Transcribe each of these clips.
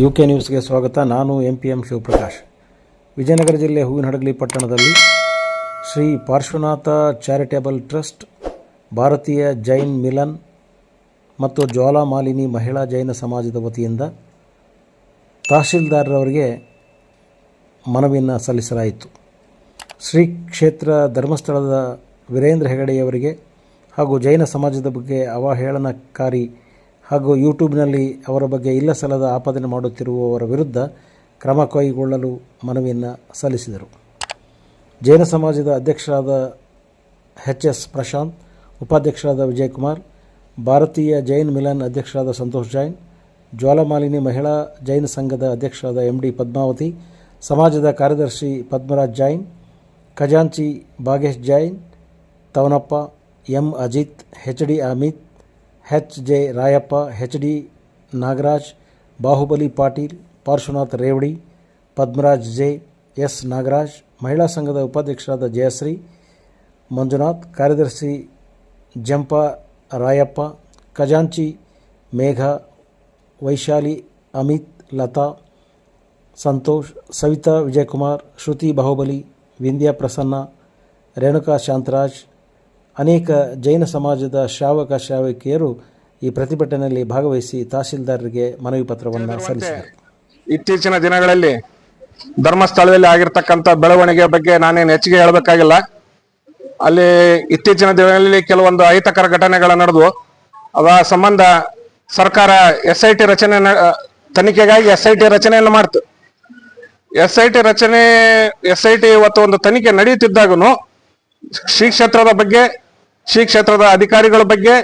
U K ನ್ಯೂಸ್ಗೆ ಸ್ವಾಗತ. ನಾನು M P M Shivaprakash. Vijayanagara ಜಿಲ್ಲೆ ಹೂವಿನಹಡಗಲಿ ಪಟ್ಟಣದಲ್ಲಿ ಶ್ರೀ ಪಾರ್ಶ್ವನಾಥ ಚಾರಿಟೇಬಲ್ ಟ್ರಸ್ಟ್, ಭಾರತೀಯ ಜೈನ್ ಮಿಲನ್ ಮತ್ತು ಜ್ವಾಲಾಮಾಲಿನಿ ಮಹಿಳಾ ಜೈನ ಸಮಾಜದ ವತಿಯಿಂದ ತಹಶೀಲ್ದಾರರವರಿಗೆ ಮನವಿಯನ್ನು ಸಲ್ಲಿಸಲಾಯಿತು. ಶ್ರೀ ಕ್ಷೇತ್ರ ಧರ್ಮಸ್ಥಳದ ವೀರೇಂದ್ರ ಹೆಗಡೆಯವರಿಗೆ ಹಾಗೂ ಜೈನ ಸಮಾಜದ ಬಗ್ಗೆ ಅವಹೇಳನಕಾರಿ ಹಾಗೂ ಯೂಟ್ಯೂಬ್ನಲ್ಲಿ ಅವರ ಬಗ್ಗೆ ಇಲ್ಲ ಸಲ್ಲದ ಆಪಾದನೆ ಮಾಡುತ್ತಿರುವವರ ವಿರುದ್ಧ ಕ್ರಮ ಕೈಗೊಳ್ಳಲು ಮನವಿಯನ್ನು ಸಲ್ಲಿಸಿದರು. ಜೈನ ಸಮಾಜದ ಅಧ್ಯಕ್ಷರಾದ ಎಚ್ ಎಸ್ ಪ್ರಶಾಂತ್, ಉಪಾಧ್ಯಕ್ಷರಾದ ವಿಜಯಕುಮಾರ್, ಭಾರತೀಯ ಜೈನ್ ಮಿಲನ್ ಅಧ್ಯಕ್ಷರಾದ ಸಂತೋಷ್ ಜೈನ್, ಜ್ವಾಲಾಮಾಲಿನಿ ಮಹಿಳಾ ಜೈನ ಸಂಘದ ಅಧ್ಯಕ್ಷರಾದ ಎಂ ಡಿ ಪದ್ಮಾವತಿ, ಸಮಾಜದ ಕಾರ್ಯದರ್ಶಿ ಪದ್ಮರಾಜ್ ಜೈನ್, ಖಜಾಂಚಿ Bhagesh Jain, Tavanappa, M Ajith, H D Amith H J Rayappa H D Nagaraj Bahubali Patil Parshwanath Revadi Padmaraj J S Nagaraj ಮಹಿಳಾ ಸಂಘದ ಉಪಾಧ್ಯಕ್ಷರಾದ ಜಯಶ್ರೀ ಮಂಜುನಾಥ್ ಕಾರ್ಯದರ್ಶಿ ಜಂಪಾ ರಾಯಪ್ಪ ಖಜಾಂಚಿ ಮೇಘ ವೈಶಾಲಿ ಅಮಿತ್ ಲತಾ ಸಂತೋಷ್ ಸವಿತಾ ವಿಜಯಕುಮಾರ್ ಶ್ರುತಿ ಬಾಹುಬಲಿ ವಿಂದ್ಯಾ ಪ್ರಸನ್ನ ರೇಣುಕಾ ಶಾಂತರಾಜ್ ಅನೇಕ ಜೈನ ಸಮಾಜದ ಶ್ರಾವಕ ಶ್ರಾವಕಿಯರು ಈ ಪ್ರತಿಭಟನೆಯಲ್ಲಿ ಭಾಗವಹಿಸಿ ತಹಸೀಲ್ದಾರರಿಗೆ ಮನವಿ ಪತ್ರವನ್ನು ಸಲ್ಲಿಸಿದರು. ಇತ್ತೀಚಿನ ದಿನಗಳಲ್ಲಿ ಧರ್ಮಸ್ಥಳದಲ್ಲಿ ಆಗಿರ್ತಕ್ಕಂಥ ಬೆಳವಣಿಗೆ ಬಗ್ಗೆ ನಾನೇನು ಹೆಚ್ಚಿಗೆ ಹೇಳಬೇಕಾಗಿಲ್ಲ. ಅಲ್ಲಿ ಇತ್ತೀಚಿನ ದಿನಗಳಲ್ಲಿ ಕೆಲವೊಂದು ಅಹಿತಕರ ಘಟನೆಗಳು ನಡೆದು ಅವ ಸಂಬಂಧ ಸರ್ಕಾರ ಎಸ್ ಐ ಟಿ ರಚನೆ ತನಿಖೆಗಾಗಿ ಎಸ್ ಐ ಟಿ ರಚನೆಯನ್ನು ಮಾಡ್ತು. ಎಸ್ ಐ ಟಿ ರಚನೆ ಎಸ್ ಐ ಟಿ ಇವತ್ತು ಒಂದು ತನಿಖೆ ನಡೆಯುತ್ತಿದ್ದಾಗನು ಶ್ರೀ ಕ್ಷೇತ್ರದ ಬಗ್ಗೆ ಶ್ರೀ ಕ್ಷೇತ್ರದ ಅಧಿಕಾರಿಗಳ ಬಗ್ಗೆ,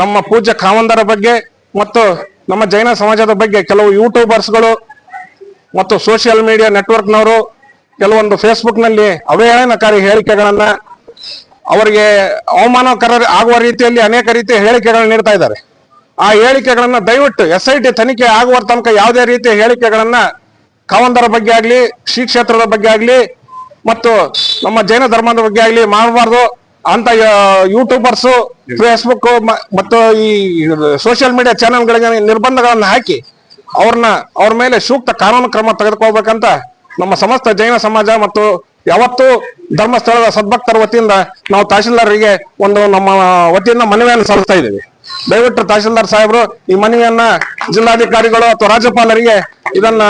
ನಮ್ಮ ಪೂಜ್ಯ ಕಾವಂದರ ಬಗ್ಗೆ ಮತ್ತು ನಮ್ಮ ಜೈನ ಸಮಾಜದ ಬಗ್ಗೆ ಕೆಲವು ಯೂಟ್ಯೂಬರ್ಸ್ಗಳು ಮತ್ತು ಸೋಷಿಯಲ್ ಮೀಡಿಯಾ ನೆಟ್ವರ್ಕ್ನವರು ಕೆಲವೊಂದು ಫೇಸ್ಬುಕ್ನಲ್ಲಿ ಅವಹೇಳನಕಾರಿ ಹೇಳಿಕೆಗಳನ್ನ ಅವರಿಗೆ ಅವಮಾನಕರ ಆಗುವ ರೀತಿಯಲ್ಲಿ ಅನೇಕ ರೀತಿಯ ಹೇಳಿಕೆಗಳನ್ನ ನೀಡ್ತಾ ಇದ್ದಾರೆ. ಆ ಹೇಳಿಕೆಗಳನ್ನ ದಯವಿಟ್ಟು ಎಸ್ ಐ ಟಿ ತನಿಖೆ ಆಗುವ ತನಕ ಯಾವುದೇ ರೀತಿಯ ಹೇಳಿಕೆಗಳನ್ನ ಕಾವಂದರ ಬಗ್ಗೆ ಆಗ್ಲಿ, ಶ್ರೀ ಕ್ಷೇತ್ರದ ಬಗ್ಗೆ ಆಗ್ಲಿ ಮತ್ತು ನಮ್ಮ ಜೈನ ಧರ್ಮದ ಬಗ್ಗೆ ಆಗ್ಲಿ ಮಾಡಬಾರ್ದು. ಅಂತ ಯೂಟ್ಯೂಬರ್ಸ್ ಫೇಸ್ಬುಕ್ ಮತ್ತು ಈ ಸೋಷಿಯಲ್ ಮೀಡಿಯಾ ಚಾನೆಲ್ಗಳಿಗೆ ನಿರ್ಬಂಧಗಳನ್ನು ಹಾಕಿ ಅವ್ರನ್ನ ಅವ್ರ ಮೇಲೆ ಸೂಕ್ತ ಕಾನೂನು ಕ್ರಮ ತೆಗೆದುಕೊಳ್ಬೇಕಂತ ನಮ್ಮ ಸಮಸ್ತ ಜೈನ ಸಮಾಜ ಮತ್ತು ಯಾವತ್ತೂ ಧರ್ಮಸ್ಥಳದ ಸದ್ಭಕ್ತರ ವತಿಯಿಂದ ನಾವು ತಹಶೀಲ್ದಾರರಿಗೆ ಒಂದು ನಮ್ಮ ವತಿಯಿಂದ ಮನವಿಯನ್ನು ಸಲ್ಲಿಸ್ತಾ ಇದ್ದೀವಿ. ದಯವಿಟ್ಟು ತಹಶೀಲ್ದಾರ್ ಸಾಹೇಬರು ಈ ಮನವಿಯನ್ನ ಜಿಲ್ಲಾಧಿಕಾರಿಗಳು ಅಥವಾ ರಾಜ್ಯಪಾಲರಿಗೆ ಇದನ್ನ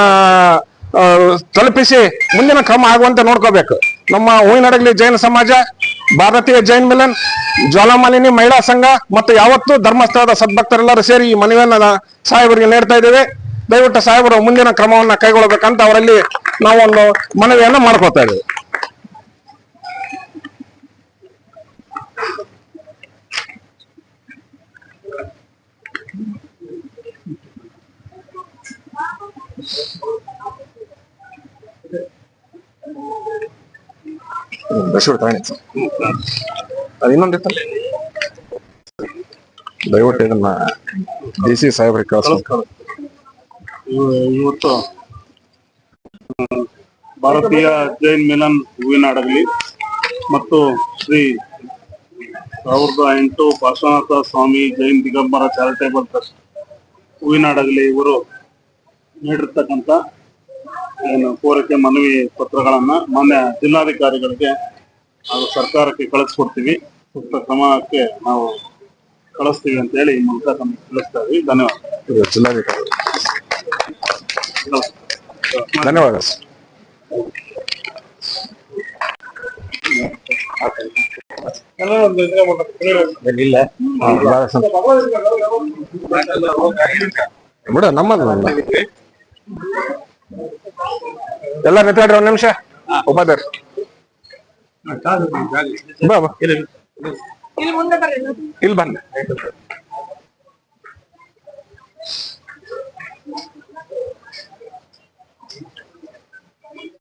ತಲುಪಿಸಿ ಮುಂದಿನ ಕ್ರಮ ಆಗುವಂತೆ ನೋಡ್ಕೋಬೇಕು. ನಮ್ಮ ಹೂವಿನಡಗಲಿ ಜೈನ ಸಮಾಜ, ಭಾರತೀಯ ಜೈನ್ ಮಿಲನ್, ಜ್ವಾಲಾಮಾಲಿನಿ ಮಹಿಳಾ ಸಂಘ ಮತ್ತು ಯಾವತ್ತೂ ಧರ್ಮಸ್ಥಳದ ಸದ್ಭಕ್ತರೆಲ್ಲರೂ ಸೇರಿ ಈ ಮನವಿಯನ್ನ ಸಾಹೇಬರಿಗೆ ನೀಡ್ತಾ ಇದ್ದೇವೆ. ದಯವಿಟ್ಟು ಸಾಹೇಬರು ಮುಂದಿನ ಕ್ರಮವನ್ನ ಕೈಗೊಳ್ಳಬೇಕಂತ ಅವರಲ್ಲಿ ನಾವು ಒಂದು ಮನವಿಯನ್ನ ಮಾಡ್ಕೊತಾ ಇದ್ದೇವೆ. ಅದು ಇನ್ನೊಂದಿತ್ತಲ್ಲ ದಯವಿಟ್ಟು ಇದನ್ನ ಡಿ ಸಿ ಸಾಹೇಬ್ರಿಗೆ ಇವತ್ತು ಭಾರತೀಯ ಜೈನ್ ಮಿಲನ್ ಹೂವಿನ ಮತ್ತು ಶ್ರೀ ಸಾವಿರದ ಎಂಟು ಪಾರ್ಶ್ವನಾಥ ಸ್ವಾಮಿ ಜೈನ್ ದಿಗಂಬರ ಚಾರಿಟೇಬಲ್ ಟ್ರಸ್ಟ್ ಹೂವಿನ ಇವರು ನೀಡಿರ್ತಕ್ಕಂಥ, ಏನು, ಕೋರಿಕೆ ಮನವಿ ಪತ್ರಗಳನ್ನ ಮಾನ್ಯ ಜಿಲ್ಲಾಧಿಕಾರಿಗಳಿಗೆ ಹಾಗೂ ಸರ್ಕಾರಕ್ಕೆ ಕಳಿಸ್ಕೊಡ್ತೀವಿ. ಸೂಕ್ತ ಕ್ರಮಕ್ಕೆ ನಾವು ಕಳಿಸ್ತೀವಿ ಅಂತ ಹೇಳಿ ಈ ಮೂಲಕ ತಮಗೆ ತಿಳಿಸ್ತಾ ಇದೀವಿ. ಧನ್ಯವಾದ. ಜಿಲ್ಲಾಧಿಕಾರಿ. ಧನ್ಯವಾದ. ಇಲ್ಲ. ಬೇಡ ಎಲ್ಲ ನಿಂತ್ಕೊಂಡ್ರಿ ಒಂದ್ ನಿಮಿಷ? ಉಪಾಧ್ಯಾಯ ಬಾ ಬಾ. ಇಲ್ಲಿ ಬಂದೆ